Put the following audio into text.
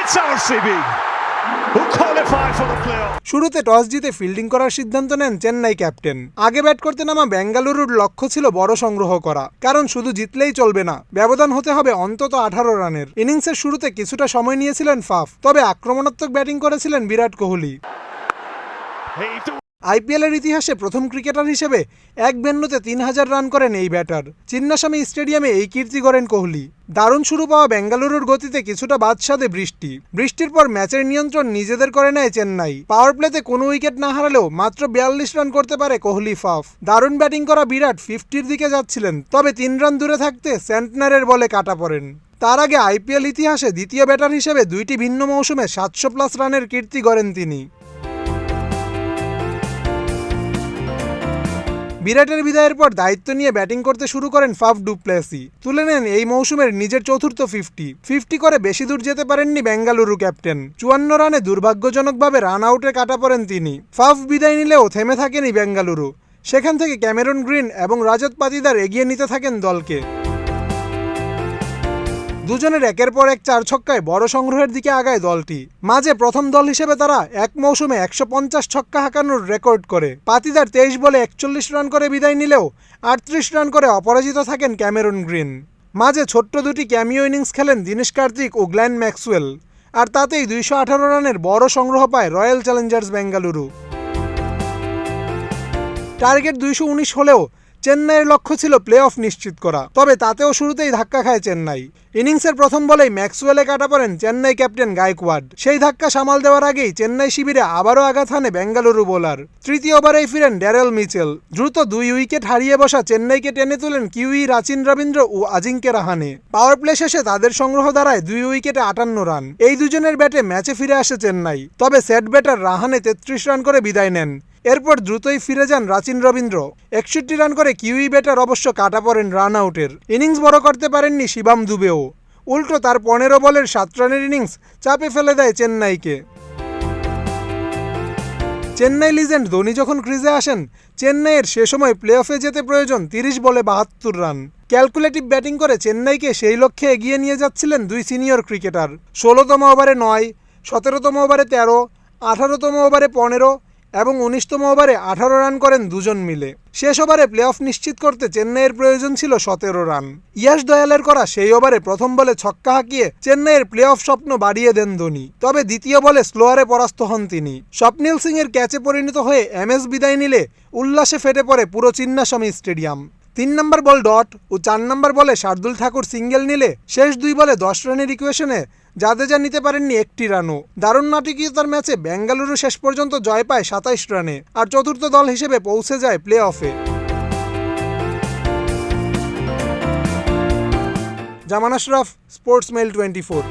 It's RCB who qualify for the playoff. শুরুতে toss জিতে fielding করার সিদ্ধান্ত নেন চেন্নাই ক্যাপ্টেন আগে ব্যাট করতে নামা বেঙ্গালুরুর লক্ষ্য ছিল বড় সংগ্রহ করা কারণ শুধু জিতলেই চলবে না। ব্যবধান হতে হবে অন্তত আঠারো রানের। ইনিংসের শুরুতে কিছুটা সময় নিয়েছিলেন ফাফ তবে আক্রমণাত্মক ব্যাটিং করেছিলেন বিরাট কোহলি। আইপিএলের ইতিহাসে প্রথম ক্রিকেটার হিসেবে এক বেন্নুতে তিন হাজার রান করেন এই ব্যাটার। চিন্নাস্বামী স্টেডিয়ামে এই কীর্তি করেন কোহলি। দারুণ শুরু পাওয়া বেঙ্গালুরুর গতিতে কিছুটা বাদশাদে বৃষ্টি। বৃষ্টির পর ম্যাচের নিয়ন্ত্রণ নিজেদের করে নেয় চেন্নাই। পাওয়ার প্লেতে কোনো উইকেট না হারালেও মাত্র বিয়াল্লিশ রান করতে পারে কোহলি ফাফ। দারুণ ব্যাটিং করা বিরাট ফিফটির দিকে যাচ্ছিলেন, তবে তিন রান দূরে থাকতে সেন্টনারের বলে কাটা পড়েন। তার আগে আইপিএল ইতিহাসে দ্বিতীয় ব্যাটার হিসেবে দুইটি ভিন্ন মৌসুমে সাতশো প্লাস রানের কীর্তি গড়েন তিনি। বিরাটের বিদায়ের পর দায়িত্ব নিয়ে ব্যাটিং করতে শুরু করেন ফাফ ডুপ্লেসি। তুলে নেন এই মৌসুমের নিজের চতুর্থ ফিফটি ফিফটি করে বেশি দূর যেতে পারেননি বেঙ্গালুরু ক্যাপ্টেন। চুয়ান্ন রানে দুর্ভাগ্যজনকভাবে রান আউটে কাটা পড়েন তিনি। ফাফ বিদায় নিলেও থেমে থাকেনি বেঙ্গালুরু। সেখান থেকে ক্যামেরন গ্রিন এবং রাজত পাতিদার এগিয়ে নিতে থাকেন দলকে। দুজনের একের পর এক চার ছক্কায় বড় সংগ্রহের দিকে আগায় দলটি। মাঝে প্রথম দল হিসেবে তারা এক মৌসুমে একশো পঞ্চাশ ছক্কা হাঁকানোর রেকর্ড করে। পাতিদার তেইশ বলে একচল্লিশ রান করে বিদায় নিলেও আটত্রিশ রান করে অপরাজিত থাকেন ক্যামেরন গ্রিন। মাঝে ছোট্ট দুটি ক্যামিও ইনিংস খেলেন দীনেশ কার্তিক ও গ্ল্যান ম্যাক্সওয়েল। আর তাতেই দুইশো আঠারো রানের বড় সংগ্রহ পায় রয়্যাল চ্যালেঞ্জার্স বেঙ্গালুরু। টার্গেট দুইশো উনিশ হলেও চেন্নাইয়ের লক্ষ্য ছিল প্লে অফ নিশ্চিত করা। তবে তাতেও শুরুতেই ধাক্কা খায় চেন্নাই। ইনিংসের প্রথম বলেই ম্যাক্সওয়েলে কাটা পড়েন চেন্নাই ক্যাপ্টেন গায়কওয়াড সেই ধাক্কা সামাল দেওয়ার আগেই চেন্নাই শিবিরে আবারও আঘাত হানে বেঙ্গালুরু বোলার। তৃতীয় ওভারেই ফিরেন ড্যারেল মিচেল। দ্রুত দুই উইকেট হারিয়ে বসা চেন্নাইকে টেনে তুলেন কিউই রাচিন রবীন্দ্র ও আজিঙ্কে রাহানে। পাওয়ার প্লে শেষে তাদের সংগ্রহ দাঁড়ায় দুই উইকেটে আটান্ন রান। এই দুজনের ব্যাটে ম্যাচে ফিরে আসে চেন্নাই। তবে সেট ব্যাটার রাহানে তেত্রিশ রান করে বিদায় নেন। এরপর দ্রুতই ফিরে যান রাচিন রবীন্দ্র। একষট্টি রান করে কিউই ব্যাটার অবশ্য কাটা পড়েন রান আউটের ইনিংস বড় করতে পারেননি শিবাম দুবেও। উল্টো তার পনেরো বলের সাত রানের ইনিংস চাপে ফেলে দেয় চেন্নাইকে। চেন্নাই লিজেন্ড ধোনি যখন ক্রিজে আসেন, চেন্নাইয়ের সে সময় প্লে অফে যেতে প্রয়োজন তিরিশ বলে বাহাত্তর রান। ক্যালকুলেটিভ ব্যাটিং করে চেন্নাইকে সেই লক্ষ্যে এগিয়ে নিয়ে যাচ্ছিলেন দুই সিনিয়র ক্রিকেটার। ষোলোতম ওভারে নয়, সতেরোতম ওভারে তেরো, আঠারোতম ওভারে পনেরো এবং উনিশতম ওভারে আঠারো রান করেন দুজন মিলে। শেষ ওভারে প্লে অফ নিশ্চিত করতে চেন্নাইয়ের প্রয়োজন ছিল সতেরো রান। ইয়াশ দয়ালের করা সেই ওভারে প্রথম বলে ছক্কা হাঁকিয়ে চেন্নাইয়ের প্লে অফ স্বপ্ন বাড়িয়ে দেন ধোনি। তবে দ্বিতীয় বলে স্লোয়ারে পরাস্ত হন তিনি। স্বপ্নীল সিং এর ক্যাচে পরিণত হয়ে এমএস বিদায় নিলে উল্লাসে ফেটে পড়ে পুরো চিন্নাস্বামী স্টেডিয়াম। তিন নম্বর বল ডট ও চার নম্বর বলে শার্দুল ঠাকুর সিঙ্গেল নিলে শেষ দুই বলে দশ রানের ইকুয়েশনে জাদেজা নিতে পারেননি একটি রানও। দারুণ নাটকীয়তার ম্যাচে বেঙ্গালুরু শেষ পর্যন্ত জয় পায় সাতাইশ রানে আর চতুর্থ দল হিসেবে পৌঁছে যায় play অফে Zaman Ashraf sports mail twenty four